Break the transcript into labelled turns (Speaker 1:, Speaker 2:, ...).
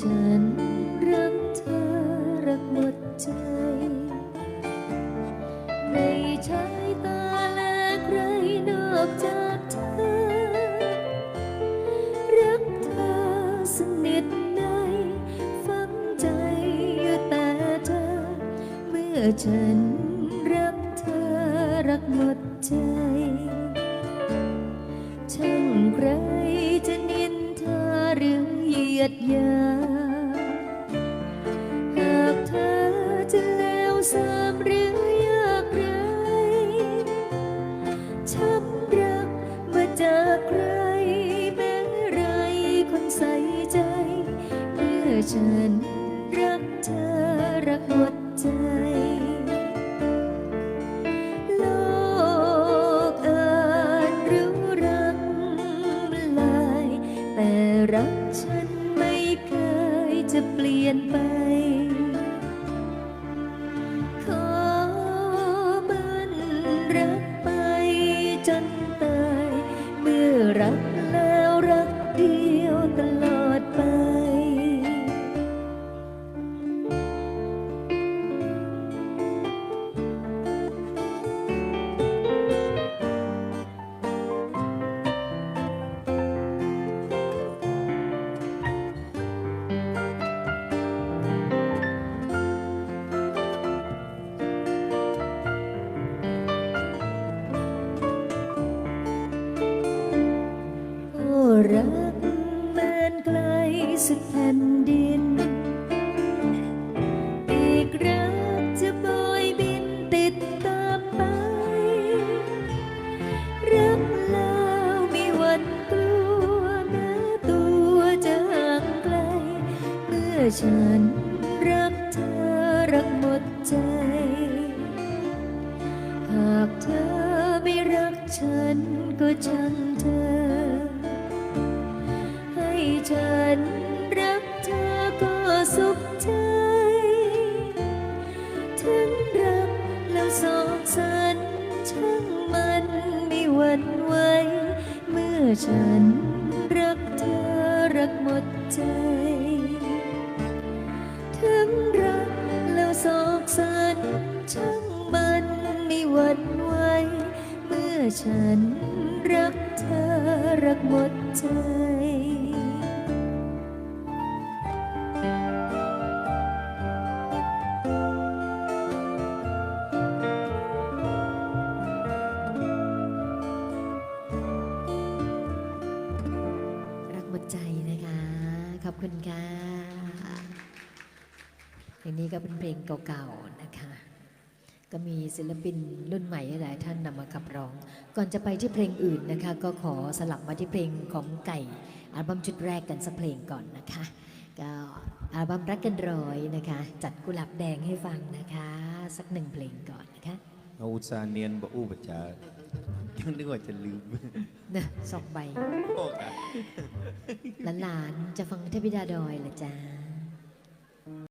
Speaker 1: ฉันรักเธอรักหมดใจ ไม่ใช่ตาและใครนอกจากเธอ รักเธอสนิทในฝังใจอยู่แต่เธอ เมื่อฉันรักเธอรักหมดใจ ช่างใครจะนิ ยียดหยาหากเธอจะเลวสามหรือยากไรช้ำรักมาจากใครแม้ไรคนใส่ใจ เมื่อฉันรักเธอรักหมดใจโลกอินรู้รักมันลายแต่รักฉัน จะเปลี่ยนไป ฉันรักเธอรักหมดใจ หากเธอไม่รักฉันก็ช่างเธอ ให้ฉันรักเธอก็สุขใจ ถึงรักแล้วสองสันช่างมันไม่หวั่นไหวเมื่อฉันรักเธอรักหมดใจ ถึงรักแล้วสอกสันช่างมันไม่หวั่นไหวเมื่อฉันรักเธอรักหมดใจ
Speaker 2: รักหมดใจนะคะ ขอบคุณค่ะ เพลงนี้ก็เป็นเพลงเก่าๆนะคะ ก็มีศิลปินรุ่นใหม่หลายๆท่านนำมาขับร้อง ก่อนจะไปที่เพลงอื่นนะคะ ก็ขอสลับมาที่เพลงของไก่อัลบั้มชุดแรกกันสักเพลงก่อนนะคะก็อัลบั้มรักกันร้อยนะคะ จัดกุหลาบแดงให้ฟังนะคะ สักหนึ่งเพลงก่อนนะคะ
Speaker 3: เราอุตส่าห์เนียนบะอู้บะจายังนึกว่าจะลืม
Speaker 2: นะสองใบ
Speaker 3: โอ้ค่ะ
Speaker 2: หลานๆจะฟังเทพิดาดอยเหรอจ้า